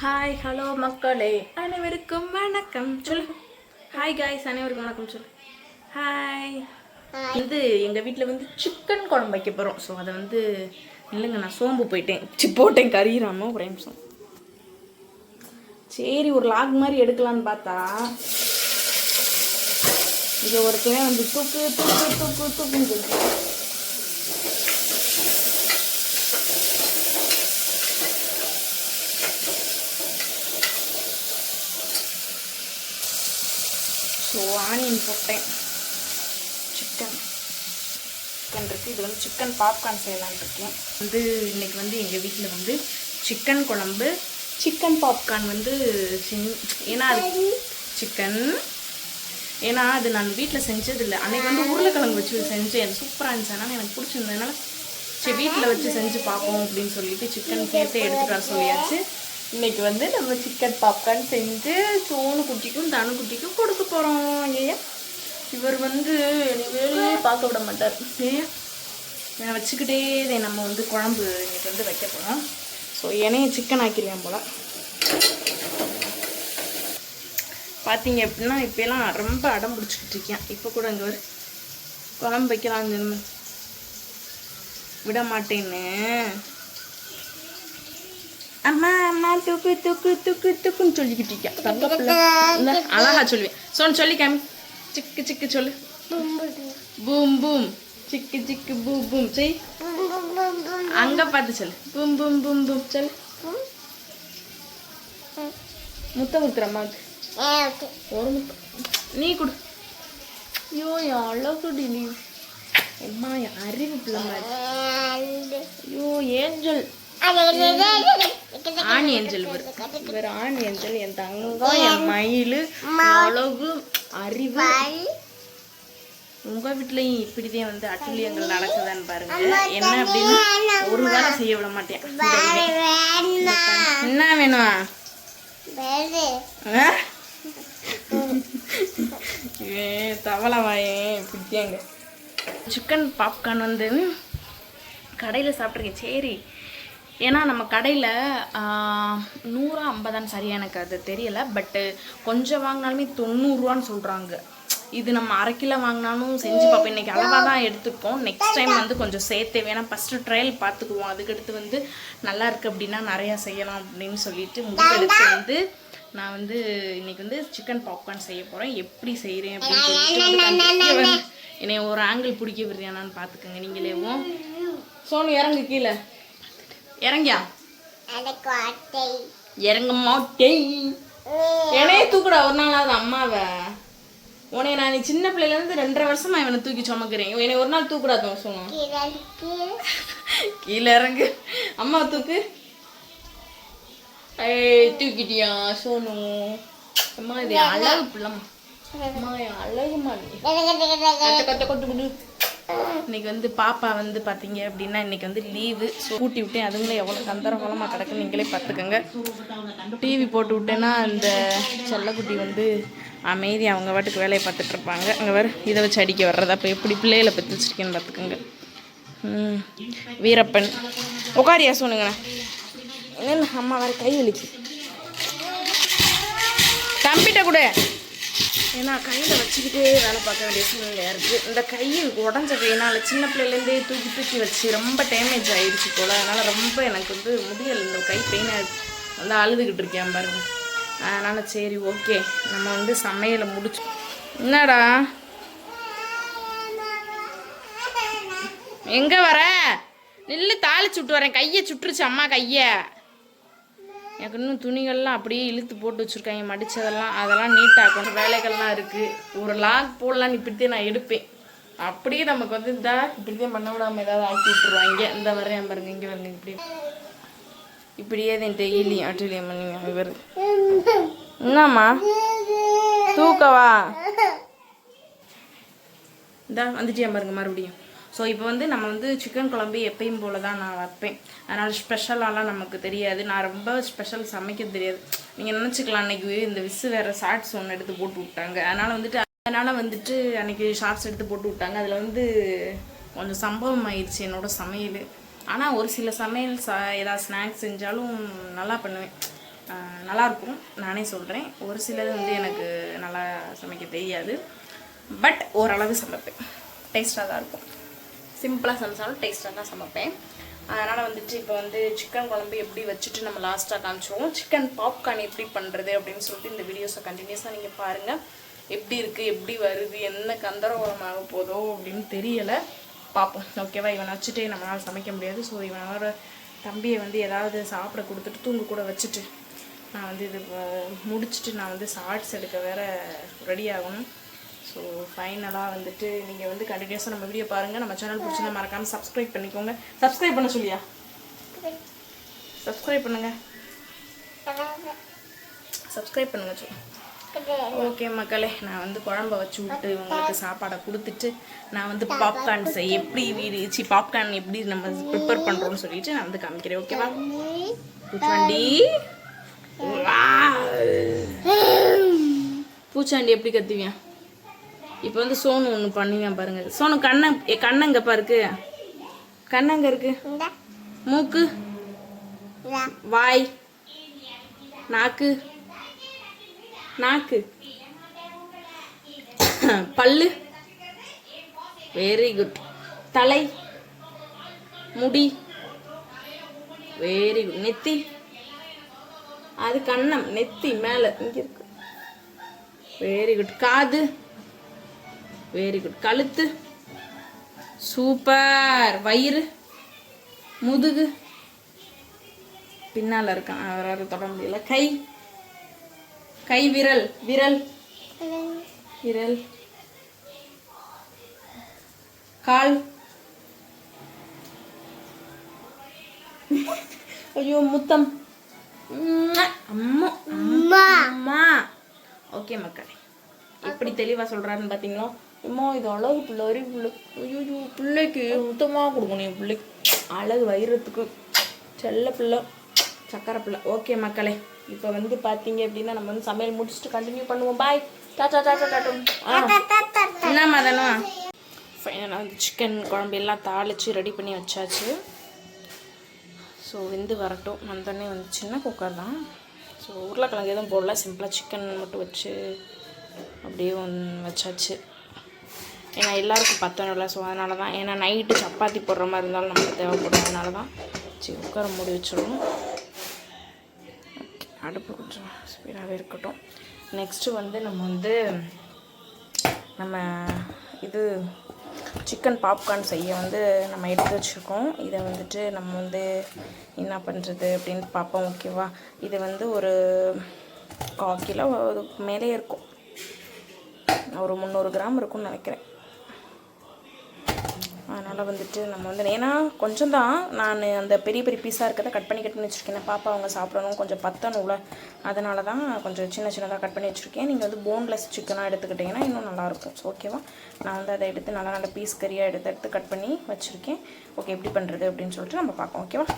Hi hello மக்களே. அனைவருக்கும் வணக்கம். சொல்லு. ஹாய் காய்ஸ் அனைவருக்கும் வணக்கம் சொல்லு. ஹாய் வந்து எங்கள் வீட்டில் வந்து சிக்கன் குழம்பு வைக்க போகிறோம் ஸோ அதை வந்து இல்லைங்க நான் சோம்பு போயிட்டேன். சி போட்டேன். கறியிறாம ஒரே நிமிஷம். சரி ஒரு லாக் மாதிரி எடுக்கலான்னு பார்த்தா இது ஒரு கிளை வந்து தூக்கு தூக்கு தூக்கு தூக்குன்னு ஸோ ஆனியன் போட்டேன். சிக்கன் சிக்கன் இருக்குது இது வந்து சிக்கன் பாப்கார்ன் செய்யலாம்னு இருக்கேன். வந்து இன்னைக்கு வந்து எங்கள் வீட்டில் வந்து சிக்கன் குழம்பு சிக்கன் பாப்கார்ன் வந்து ஏன்னா அது சிக்கன் ஏன்னா அது நான் வீட்டில் செஞ்சதில்லை. அன்னைக்கு வந்து உருளைக்கிழங்கு வச்சு செஞ்சேன். சூப்பராக இருந்துச்சு. அதனால் எனக்கு பிடிச்சிருந்ததுனால சரி வீட்டில் வச்சு செஞ்சு பார்ப்போம் அப்படின்னு சொல்லிட்டு சிக்கன் சேர்த்து எடுத்துட்டு வர சொல்லியாச்சு. இன்னைக்கு வந்து நம்ம சிக்கன் பாப்கார்ன் செஞ்சு சோனு குட்டிக்கும் தனு குட்டிக்கும் கொடுக்க போகிறோம் ஏன் இவர் வந்து என்னை வேலையே பார்க்க விட மாட்டார். ஏன் என்னை வச்சுக்கிட்டே இதை நம்ம வந்து குழம்பு இன்னைக்கு வந்து வைக்க போகிறோம் ஸோ என்னைய சிக்கன் ஆக்கிடுவேன் போல். பார்த்தீங்க அப்படின்னா இப்போலாம் ரொம்ப அடம் பிடிச்சிக்கிட்டு இருக்கேன். இப்போ கூட இங்கே ஒரு குழம்பு வைக்கலாம் விட மாட்டேன்னு. அம்மா அம்மா தூக்கு தூக்கு தூக்கு தூக்குன்னு சொல்லிக்கிட்டு இருக்கேன் தங்க பிள்ளை. அழகா சொல்லுவேன். சொன்னு சொல்லி காமி. சிக்கு சிக்கு சொல்லு. பூம் பூம். சிக்கு சிக்கு பூ பூம். செய். அங்க பார்த்து சொல்லு. பூம் பூம் பூம் பூம். சொல்லு. முத்தம் கொடுக்குற அம்மாவுக்கு. ஒரு முத்தம் நீ கொடு. ஐயோ என் அழகுடி நீ. அம்மா அறிவு பிள்ளை மாதிரி. ஐயோ ஏஞ்சல். ஆணி ஏஞ்சல் இவர். இவர் ஆணி ஏஞ்சல் என் தங்கம் என் மயில் அழகு அறிவு. உங்க வீட்லயும் இப்படிதான் வந்து அட்டுழியங்கள் நடக்குதான்னு பாருங்க. என்ன அப்படின்னு ஒரு வேலை செய்ய விட மாட்டேன். என்ன வேணும்? தவளை வாயேன் பிடிக்காங்க சிக்கன் பாப்கார்ன் வந்து கடையில் சாப்பிட்ருக்கேன் சரி. ஏன்னா நம்ம கடையில் நூறா ஐம்பதான்னு சரியா எனக்கு அது தெரியலை பட்டு கொஞ்சம் வாங்கினாலுமே தொண்ணூறுரூவான்னு சொல்கிறாங்க இது நம்ம அரை கிலோ வாங்கினாலும் செஞ்சு பார்ப்போம். இன்றைக்கி அளவாக தான் எடுத்துருக்கோம் நெக்ஸ்ட் டைம் வந்து கொஞ்சம் சேர்த்தே ஏன்னா ஃபஸ்ட்டு ட்ரையல் பார்த்துக்குவோம். அதுக்கடுத்து வந்து நல்லா இருக்குது அப்படின்னா நிறையா செய்யலாம் அப்படின்னு சொல்லிட்டு முடிவெடுத்து வந்து நான் வந்து இன்றைக்கி வந்து சிக்கன் பாப்கார்ன் செய்ய போகிறேன் எப்படி செய்கிறேன் அப்படின்னு சொல்லிட்டு என்னை ஒரு ஆங்கிள் பிடிக்க விடுறியானான்னு பார்த்துக்கோங்க நீங்களேவும் சோனு இறங்கு கீழே. இறங்கியா? இறங்க மாட்டேன் என்னையே தூக்குடா ஒரு நாளாவது அம்மாவை. உன்னை நான் நீ சின்ன பிள்ளையில இருந்து ரெண்டரை வருஷமா இவனை தூக்கி சுமக்கிறேன். என்னை ஒரு நாள் தூக்குடா சொன்னோம் கீழே இறங்கு. அம்மா தூக்கு. ஏய் தூக்கிட்டியா சோனு? அம்மா இது அழகு பிள்ளைம்மா. அம்மா அழகுமா நீ கத்த கொட்டு. இன்னைக்கு வந்து பாப்பா வந்து பார்த்தீங்க அப்படின்னா இன்னைக்கு வந்து லீவு ஸோ கூட்டி விட்டேன். அதுங்களே எவ்வளோ கந்தரகோலமாக கிடக்கு நீங்களே பார்த்துக்கோங்க டிவி போட்டு விட்டேன்னா அந்த செல்லக்குட்டி வந்து அமைதி அவங்க வாட்டுக்கு வேலையை பார்த்துட்டு இருப்பாங்க. அங்கே வேறு இதை வச்சு அடிக்க வர்றது? அப்போ எப்படி பிள்ளைகளை பற்றி வச்சுருக்கேன்னு பார்த்துக்கோங்க வீரப்பன். உட்காரியா சொன்னுங்கண்ணா என்ன அம்மா வேறு கை வலிக்கு தம்பிட்ட கூட. ஏன்னா கையில் வச்சுக்கிட்டே வேலை பார்க்க வேண்டிய சூழ்நிலையாக இருக்குது இந்த கை உடஞ்ச கையினால் சின்ன பிள்ளையிலேருந்தே தூக்கி தூக்கி வச்சு ரொம்ப டேமேஜ் ஆகிடுச்சு போல். அதனால் ரொம்ப எனக்கு வந்து முடியலை. இந்த கை பெயினாக வந்து அழுதுகிட்டு இருக்கேன் பாருங்க. அதனால் சரி ஓகே நம்ம வந்து சமையலை முடிச்சு என்னடா? எங்கே வர? நில்லு தாளிச்சு விட்டு வரேன். கையை சுட்டுருச்சு அம்மா கையை. எனக்கு இன்னும் துணிகள்லாம் அப்படியே இழுத்து போட்டு வச்சுருக்காங்க மடித்ததெல்லாம் அதெல்லாம் நீட்டாக கொஞ்சம் வேலைகள்லாம் இருக்குது ஒரு லாக் போடலான்னு இப்படித்தே நான் எடுப்பேன். அப்படியே நமக்கு வந்து இந்தா இப்படிதான் பண்ண விடாமல் ஏதாவது ஆக்கி விட்டுருவாங்க. இந்த வரேன் பாருங்க இங்கே வருங்க இப்படி. இப்படியே தான் டெய்லியும் அட்டுலியம் பண்ணுங்க இவர் என்னம்மா தூக்கவா? இந்தா வந்துட்டியா பாருங்க மறுபடியும். ஸோ இப்போ வந்து நம்ம வந்து சிக்கன் குழம்பு எப்பயும் போல தான் நான் வைப்பேன். அதனால் ஸ்பெஷலாலாம் நமக்கு தெரியாது. நான் ரொம்ப ஸ்பெஷல் சமைக்க தெரியாது. நீங்கள் நினச்சிக்கலாம் அன்றைக்கி இந்த விசு வேறு ஷார்ட்ஸ் ஒன்று எடுத்து போட்டு விட்டாங்க. அதனால் வந்துட்டு அதனால் வந்துட்டு அன்றைக்கி ஷார்ட்ஸ் எடுத்து போட்டு விட்டாங்க. அதில் வந்து கொஞ்சம் சம்பவம் ஆயிடுச்சு என்னோட சமையல். ஆனால் ஒரு சில சமையல் ச ஏதாவது ஸ்நாக்ஸ் செஞ்சாலும் நல்லா பண்ணுவேன். நல்லாயிருக்கும். நானே சொல்கிறேன் ஒரு சிலது வந்து எனக்கு நல்லா சமைக்க தெரியாது. பட் ஓரளவு சமைப்பேன். டேஸ்ட்டாக தான் இருக்கும். சிம்பிளாக சமைச்சாலும் டேஸ்ட்டாக தான் சமைப்பேன். அதனால் வந்துட்டு இப்போ வந்து சிக்கன் குழம்பு எப்படி வச்சுட்டு நம்ம லாஸ்ட்டாக காமிச்சிருவோம். சிக்கன் பாப்கார்ன் எப்படி பண்ணுறது அப்படின்னு சொல்லிட்டு இந்த வீடியோஸை கண்டினியூஸாக நீங்கள் பாருங்கள் எப்படி இருக்குது எப்படி வருது என்ன கந்தரகோலமாக போதோ அப்படின்னு தெரியலை. பார்ப்போம் ஓகேவா இவனை வச்சுட்டே நம்மளால் சமைக்க முடியாது. ஸோ இவனோட தம்பியை வந்து ஏதாவது சாப்பிட கொடுத்துட்டு தூங்க கூட வச்சுட்டு நான் வந்து இது முடிச்சுட்டு நான் வந்து ஷார்ட்ஸ் எடுக்க வேற ரெடி ஆகணும். ஸோ ஃபைனலாக வந்துட்டு நீங்கள் வந்து கண்டினியூஸாக நம்ம வீடியோ பாருங்கள் நம்ம சேனல் பிடிச்சிருந்தா மறக்காமல் சப்ஸ்கிரைப் பண்ணிக்கோங்க. சப்ஸ்கிரைப் பண்ண சொல்லியா? சப்ஸ்கிரைப் பண்ணுங்க. சப்ஸ்கிரைப் பண்ணுங்க சொல்லு. ஓகே மக்களே நான் வந்து குழம்ப வச்சு விட்டு உங்களுக்கு சாப்பாடை கொடுத்துட்டு நான் வந்து பாப்கார்ன் செய் எப்படி வீடு சி பாப்கார்ன் எப்படி நம்ம ப்ரிப்பேர் பண்ணுறோம்னு சொல்லிட்டு நான் வந்து காமிக்கிறேன். ஓகேவா பூச்சாண்டி. பூச்சாண்டி எப்படி கத்துவியான் இப்போ வந்து சோனு ஒன்று பண்ணுவேன் பாருங்க. சோனு கண்ணை எ கண்ணங்கப்பா இருக்கு. கண்ணங்க இருக்கு? மூக்கு. வாய். நாக்கு. நாக்கு. பல்லு. வெரி குட் தலை. முடி. வெரி குட் நெத்தி. அது கண்ணம். நெத்தி மேலே இங்கே இருக்கு. வெரி குட் காது. வெரி குட் கழுத்து. சூப்பர் வயிறு. முதுகு. பின்னால் இருக்கான் அவரால் தொட முடியல. கை. கை விரல். விரல். விரல். கால். ஐயோ முத்தம். அம்மா. அம்மா. ஓகே மக்களே. எப்படி தெளிவா சொல்றாருன்னு பாத்தீங்களா? அம்மா இது அழகு பிள்ளை அரி பிள்ளை. ஐயோ பிள்ளைக்கு சுத்தமாக கொடுக்கணும் என் பிள்ளைக்கு அழகு வயிறத்துக்கு செல்ல பிள்ளை சக்கரை பிள்ளை. ஓகே மக்களே இப்போ வந்து பார்த்தீங்க அப்படின்னா நம்ம வந்து சமையல் முடிச்சுட்டு கண்டினியூ பண்ணுவோம். பாய் டாட்டா டாட்டா டாட்டும் ஆ. என்ன மதனா? ஃபைனலாக வந்து சிக்கன் குழம்பு எல்லாம் தாளித்து ரெடி பண்ணி வச்சாச்சு. ஸோ வெந்து வரட்டும். வந்தோடனே வந்து சின்ன குக்கர் தான். ஸோ உருளைக்கிழங்கு எதுவும் போடல. சிம்பிளாக சிக்கன் மட்டும் வச்சு அப்படியே வச்சாச்சு. ஏன்னா எல்லாருக்கும் பத்தணும்ல ஸோ அதனால தான் ஏன்னா நைட்டு சப்பாத்தி போடுற மாதிரி இருந்தாலும் நமக்கு தேவைப்படும். அதனால தான் சரி குக்கரை மூடி வச்சிடணும். அடுப்பு கொஞ்சம் ஸ்பீடாகவே இருக்கட்டும். நெக்ஸ்ட்டு வந்து நம்ம வந்து நம்ம இது சிக்கன் பாப்கார்ன் செய்ய வந்து நம்ம எடுத்து வச்சுருக்கோம். இதை வந்துட்டு நம்ம வந்து என்ன பண்ணுறது அப்படின்னு பார்ப்போம் ஓகேவா இது வந்து ஒரு கால் கிலோ அதுக்கு மேலே இருக்கும். ஒரு முந்நூறு கிராம் இருக்கும்னு நினைக்கிறேன். அதனால் வந்துட்டு நம்ம வந்து ஏன்னா கொஞ்சம் தான் நான் அந்த பெரிய பெரிய பீஸாக இருக்கிறத கட் பண்ணி கட் பண்ணி வச்சுருக்கேன். பாப்பா அவங்க சாப்பிடணும் கொஞ்சம் பத்தணும்ல அதனால தான் கொஞ்சம் சின்ன சின்னதாக கட் பண்ணி வச்சுருக்கேன். நீங்கள் வந்து போன்லெஸ் சிக்கனாக எடுத்துக்கிட்டிங்கன்னா இன்னும் நல்லாயிருக்கும் ஸோ ஓகேவா நான் வந்து அதை எடுத்து நல்லா நல்ல பீஸ் கறியாக எடுத்து எடுத்து கட் பண்ணி வச்சுருக்கேன். ஓகே எப்படி பண்ணுறது அப்படின்னு சொல்லிட்டு நம்ம பார்ப்போம் ஓகேவா